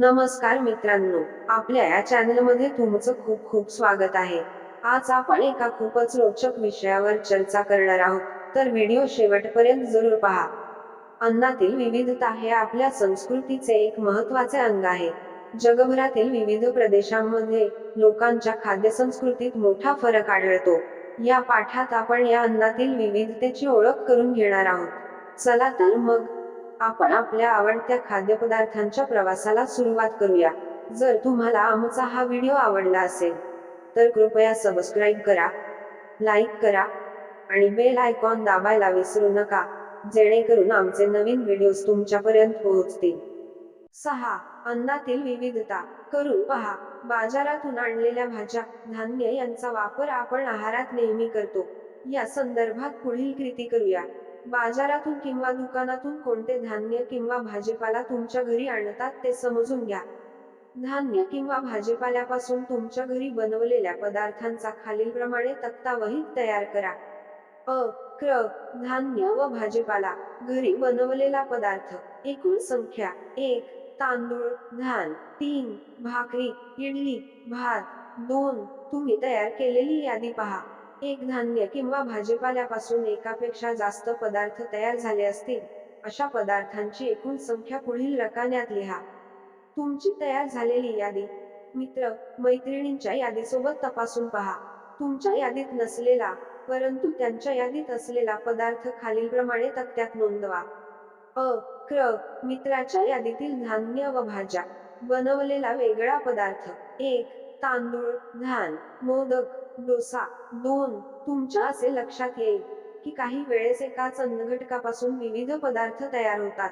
नमस्कार मित्रांनो आपल्या या चॅनलमध्ये तुमचं खूप खूप स्वागत आहे. आज आपण एका खूपच रोचक विषयावर चर्चा करणार आहोत तर व्हिडिओ शेवटपर्यंत जरूर पहा. अन्नातील विविधता हे आपल्या संस्कृतीचे एक महत्त्वाचे अंग आहे. जगभरातील विविध प्रदेशांमध्ये लोकांच्या खाद्य संस्कृतीत मोठा फरक आढळतो. या पाठात आपण या अन्नातील विविधतेची ओळख करून घेणार आहोत. चला तर मग आपण आपल्या आवडत्या खाद्यपदार्थांच्या प्रवासाला सुरुवात करूया. जर तुम्हाला आमचा हा व्हिडिओ आवडला असेल तर कृपया सबस्क्राईब करा लाईक करा आणि बेल आयकॉन दाबायला विसरू नका जेणेकरून आमचे नवीन व्हिडिओज तुमच्यापर्यंत पोहोचतील. सहा. अन्नातील विविधता करून पहा. बाजारातून आणलेल्या भाज्या धान्य यांचा वापर आपण आहारात नेहमी करतो. या संदर्भात पुढील कृती करूया. बाजारातून किंवा दुकानातून कोणते धान्य किंवा भाजीपाला तुमच्या घरी आणतात ते समजून घ्या. धान्य किंवा भाजीपाल्यापासून तुमच्या घरी बनवलेल्या पदार्थांचा खालीलप्रमाणे तक्ता वहीत तयार करा. अ क्र धान्य व भाजीपाला घरी बनवलेला पदार्थ एकूण संख्या एक तांदूळ धान तीन भाकरी इडली भात दोन तुम्ही तयार केलेली यादी पहा. एक धान्य किंवा भाजीपाल्यापासून एकापेक्षा जास्त पदार्थ तयार झाले असतील अशा पदार्थांची एकूण संख्या पुढील रकान्यात लिहा. तुमची तयार झालेली यादी. मित्र मैत्रिणींच्या यादीसोबत तपासून पहा. तुमच्या यादीत नसलेला परंतु त्यांच्या यादीत असलेला पदार्थ खालीलप्रमाणे तक्त्यात नोंदवा. अ क्र मित्राच्या यादीतील धान्य व भाज्या. बनवलेला वेगळा पदार्थ. एक तांदूळ धान. मोदक. डोसा. दोन. तुमच्या असे लक्षात येईल की काही वेळेस एकाच अन्नघटकापासून विविध पदार्थ तयार होतात.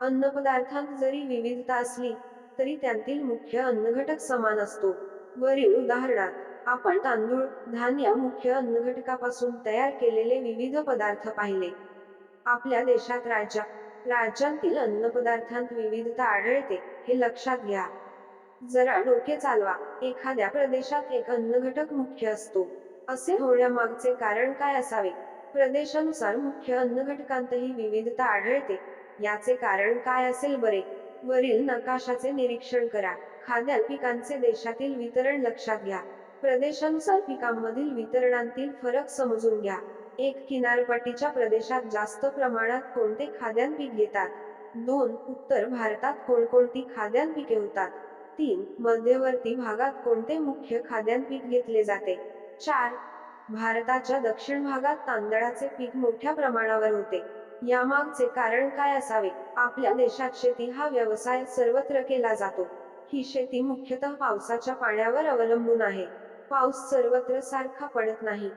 अन्नपदार्थांत जरी विविधता असली तरी त्यातील मुख्य अन्नघटक समान असतो. वरील उदाहरणात आपण तांदूळ धान्य मुख्य अन्नघटकापासून तयार केलेले विविध पदार्थ पाहिले. आपल्या देशात राज्या राज्यांतील अन्नपदार्थांत विविधता आढळते हे लक्षात घ्या. जरा डोके चालवा. एखाद्या प्रदेशात एक अन्न घटक मुख्य असतो. असे होण्यामागचे कारण काय असावे? प्रदेशानुसार मुख्य अन्न घटकांतही विविधता आढळते. याचे कारण काय असेल बरे? वरील नकाशाचे निरीक्षण करा. खाद्य पिकांचे देशातील वितरण लक्षात घ्या. प्रदेशानुसार पिकांमधील वितरणातील फरक समजून घ्या. एक किनारपट्टीच्या प्रदेशात जास्त प्रमाणात कोणते खाद्यान्न पीक घेतात? दोन उत्तर भारतात कोणकोणती खाद्यान्न पिके होतात? तीन मध्यवर्ती भागात कोणते मुख्य खाद्यान्न पीक घेतले जाते? चार भारताच्या दक्षिण भागात तांदळाचे पीक मोठ्या प्रमाणावर होते. यामागचे कारण काय असावे? आपल्या देशात शेती हा व्यवसाय सर्वत्र केला जातो. ही शेती मुख्यतः पावसाच्या पाण्यावर अवलंबून आहे. पाऊस सर्वत्र सारखा पडत नाही.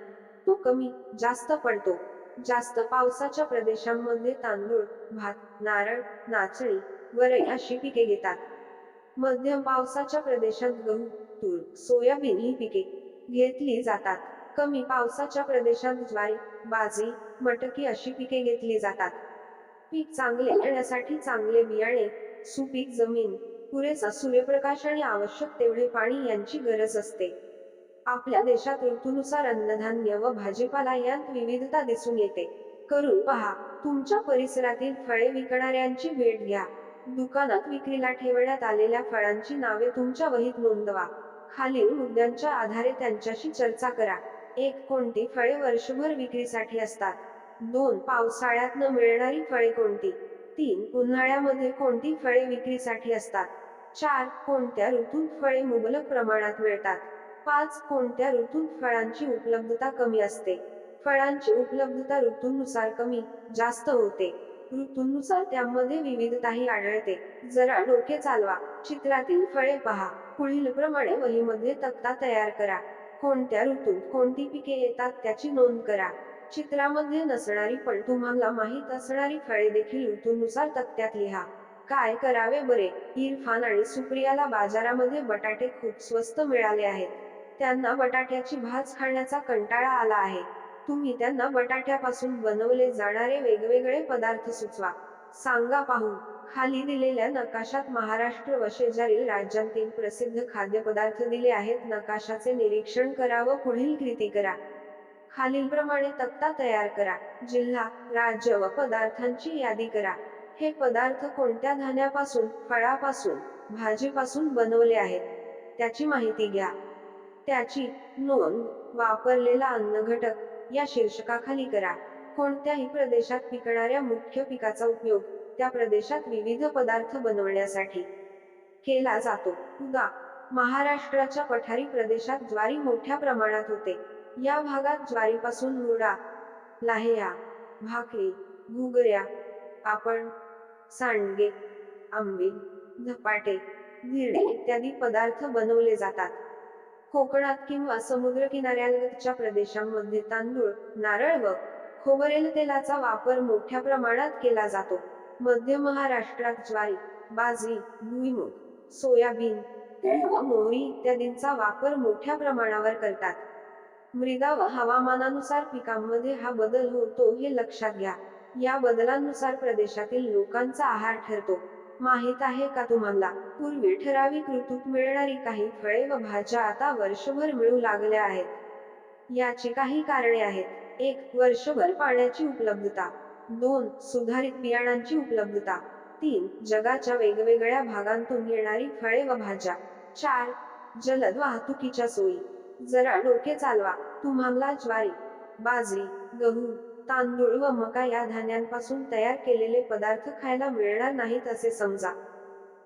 तो कमी जास्त पडतो. जास्त पावसाच्या प्रदेशांमध्ये तांदूळ भात नारळ नाचणी वरई अशी पिके घेतात. मध्यम पावसाच्या प्रदेशात गहू तूर सोयाबीन ही पिके घेतली जातात. कमी पावसाच्या प्रदेशात ज्वारी बाजरी मटकी अशी पिके घेतली जातात. पीक चांगले येण्यासाठी चांगले बियाणे सुपीक जमीन पुरेसा सूर्यप्रकाश आणि आवश्यक तेवढे पाणी यांची गरज असते. आपल्या देशात ऋतूनुसार अन्नधान्य व भाजीपाला यांत विविधता दिसून येते. करून पहा तुमच्या परिसरातील फळे विकणाऱ्यांची भेट घ्या. दुकानात विक्रीला ठेवण्यात आलेल्या फळांची नावे तुमच्या वहीत नोंदवा. खालील मुद्द्यांच्या आधारे त्यांच्याशी चर्चा करा. एक कोणती फळे वर्षभर विक्रीसाठी असतात? दोन पावसाळ्यात न मिळणारी फळे कोणती? तीन उन्हाळ्यामध्ये कोणती फळे विक्रीसाठी असतात? चार कोणत्या ऋतूत फळे मुबलक प्रमाणात मिळतात? पाच कोणत्या ऋतूत फळांची उपलब्धता कमी असते? फळांची उपलब्धता ऋतूनुसार कमी जास्त होते. ऋतूनुसार त्यामध्ये विविधताही आढळते. जरा डोके चालवा. चित्रातील फळे पहा. पुढील प्रमाणे वहीमध्ये तक्ता तयार करा. कोणत्या ऋतूत कोणती पिके येतात त्याची नोंद करा. चित्रामध्ये नसणारी पण तुम्हाला माहीत असणारी फळे देखील ऋतूनुसार तक्त्यात लिहा. काय करावे बरे? इरफान आणि सुप्रियाला बाजारामध्ये बटाटे खूप स्वस्त मिळाले आहेत. त्यांना बटाट्याची भाज खाण्याचा कंटाळा आला आहे. तुम्ही त्यांना बटाट्यापासून बनवले जाणारे वेगवेगळे पदार्थ सुचवा. सांगा पाहू. खाली दिलेल्या नकाशात महाराष्ट्र व शेजारील राज्यांतील प्रसिद्ध खाद्यपदार्थ दिले आहेत. नकाशाचे निरीक्षण करा व पुढील कृती करा. खालीलप्रमाणे तक्ता तयार करा. जिल्हा राज्य व पदार्थांची यादी करा. हे पदार्थ कोणत्या धान्यापासून फळापासून भाजीपासून बनवले आहेत? त्याची माहिती घ्या. त्याची नोंद. वापरलेला अन्न घटक या शीर्षकाखाली करा. कोणत्याही प्रदेशात पिकणाऱ्या मुख्य पिकाचा उपयोग त्या प्रदेशात विविध पदार्थ बनवण्यासाठी केला जातो. उदा. महाराष्ट्राच्या पठारी प्रदेशात ज्वारी मोठ्या प्रमाणात होते. या भागात ज्वारीपासून मुडा लाह्या भाकरी घुगऱ्या पापड सांडगे आंबील धपाटे धिरडे इत्यादी पदार्थ बनवले जातात. कोकणात किंवा समुद्र किनाऱ्यालगतच्या प्रदेशांमध्ये तांदूळ नारळ व खोबरेल तेलाचा वापर मोठ्या प्रमाणात केला जातो. मध्य महाराष्ट्रात ज्वारी बाजरी भुईमूग सोयाबीन मोहरी इत्यादींचा वापर मोठ्या प्रमाणावर करतात. मृदा व हवामानानुसार पिकांमध्ये हा बदल होतो हे लक्षात घ्या. या बदलानुसार प्रदेशातील लोकांचा आहार ठरतो. माहीत आहे का तुम्हाला? पूर्वी ठराविक ऋतूत मिळणारी काही फळे व भाज्या आता वर्षभर मिळू लागल्या आहेत. याची काही कारणे आहेत. एक वर्षभर पाण्याची उपलब्धता. दोन सुधारित बियाणांची उपलब्धता. तीन जगाच्या वेगवेगळ्या भागांतून येणारी फळे व भाज्या. चार जलद वाहतुकीच्या सोयी. जरा डोके चालवा. तुम्हाला ज्वारी बाजरी गहू तांदूळ व मका या धान्यांपासून तयार केलेले पदार्थ खायला मिळणार नाहीत असे समजा.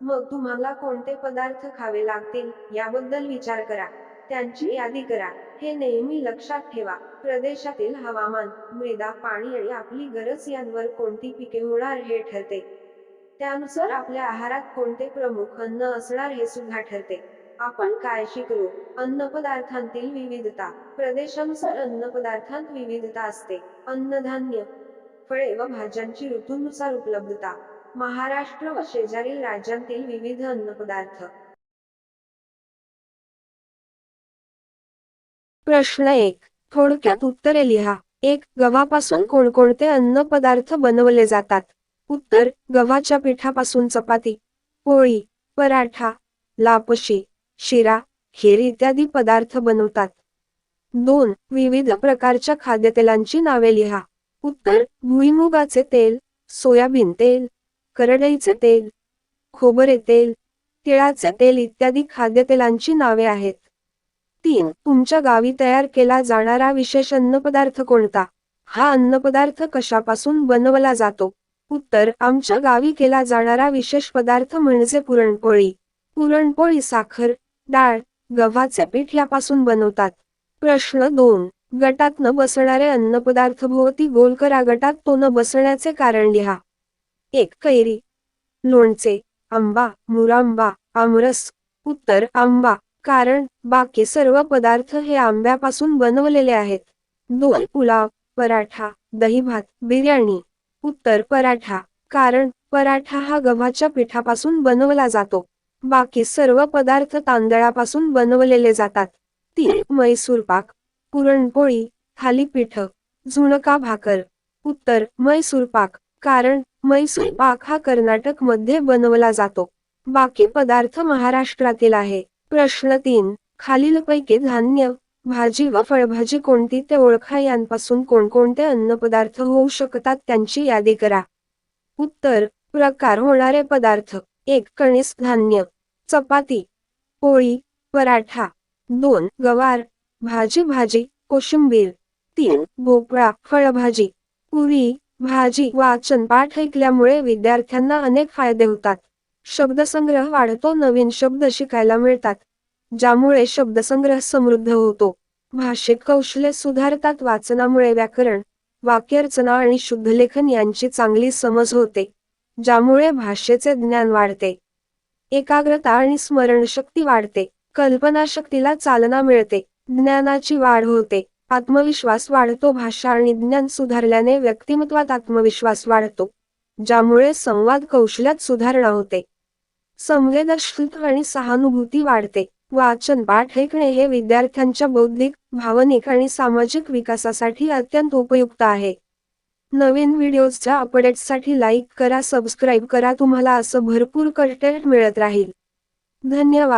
मग तुम्हाला कोणते पदार्थ खावे लागतील याबद्दल विचार करा. त्यांची यादी करा. हे नेहमी लक्षात ठेवा. प्रदेशातील हवामान मृदा पाणी आणि आपली गरज यांवर कोणती पिके होणार हे ठरते. त्यानुसार आपल्या आहारात कोणते प्रमुख अन्न असणार हे सुद्धा ठरते. आपण काय शिकलो? अन्न पदार्थांतील विविधता. प्रदेशानुसार अन्न पदार्थांत विविधता असते. अन्नधान्य फळे व भाज्यांची ऋतूनुसार उपलब्धता. महाराष्ट्र व शेजारील राज्यांतील विविध अन्नपदार्थ प्रश्न एक. थोडक्यात उत्तरे लिहा. एक गव्हापासून कोणकोणते अन्न पदार्थ बनवले जातात? उत्तर गव्हाच्या पिठापासून चपाती पोळी पराठा लापशी शिरा खीर इत्यादी पदार्थ बनवतात. दोन विविध प्रकारच्या खाद्यतेलांची नावे लिहा. उत्तर भुईमुगाचे तेल सोयाबीन तेल करडईचे तेल खोबरे तेल तिळाचे तेल इत्यादी खाद्यतेलांची नावे आहेत. तीन तुमच्या गावी तयार केला जाणारा विशेष अन्नपदार्थ कोणता? हा अन्नपदार्थ कशापासून बनवला जातो? उत्तर आमच्या गावी केला जाणारा विशेष पदार्थ म्हणजे पुरणपोळी. पुरणपोळी साखर डाळ गव्हाचे पीठ यापासून बनवतात. प्रश्न दोन गटात न बसणारे अन्नपदार्थ भोवती गोल करा. गटात तो न बसण्याचे कारण लिहा. एक कैरी. लोणचे आंबा मुरांबा आमरस. उत्तर आंबा. कारण बाकी सर्व पदार्थ हे आंब्यापासून बनवलेले आहेत. दोन पुलाव पराठा दही भात बिर्याणी. उत्तर पराठा. कारण पराठा हा गव्हाच्या पिठापासून बनवला जातो. बाकी सर्व पदार्थ तांदळापासून बनवलेले जातात. तीन मैसूर पाक पुरणपोळी थालीपीठ झुणका भाकर. उत्तर मैसूर पाक कारण मैसूर पाक हा कर्नाटकमध्ये बनवला जातो. बाकी पदार्थ महाराष्ट्रातील आहे. प्रश्न तीन खालीलपैकी धान्य भाजी व फळभाजी कोणती? ते ओळखा. यांपासून कोणकोणते अन्नपदार्थ होऊ शकतात? त्यांची यादी करा. उत्तर प्रकार होणारे पदार्थ. एक कणीस धान्य. चपाती पोळी पराठा दोन गवार भाजी भाजी कोशिंबीर तीन भोपळा फळभाजी पुरी भाजी वाचन पाठ ऐकल्यामुळे विद्यार्थ्यांना अनेक फायदे होतात. शब्दसंग्रह वाढतो नवीन शब्द शिकायला मिळतात ज्यामुळे शब्दसंग्रह समृद्ध होतो. भाषिक कौशल्य सुधारतात वाचनामुळे व्याकरण वाक्यरचना आणि शुद्धलेखन यांची चांगली समज होते ज्यामुळे भाषेचे ज्ञान वाढते. एकाग्रता आणि स्मरणशक्ती वाढते. कल्पनाशक्तीला चालना मिळते. ज्ञानाची वाढ होते. आत्मविश्वास वाढतो. भाषा आणि ज्ञान सुधारल्याने व्यक्तिमत्वात आत्मविश्वास वाढतो. ज्यामुळे संवाद कौशल्यात सुधारणा होते. संवेदनशीलता आणि सहानुभूती वाढते. वाचन पाठ ऐकणे हे विद्यार्थ्यांच्या बौद्धिक भावनिक आणि सामाजिक विकासासाठी अत्यंत उपयुक्त आहे. नवीन व्हिडिओजच्या अपडेट्ससाठी लाईक करा सबस्क्राईब करा. तुम्हाला असं भरपूर कंटेंट मिळत राहील. धन्यवाद.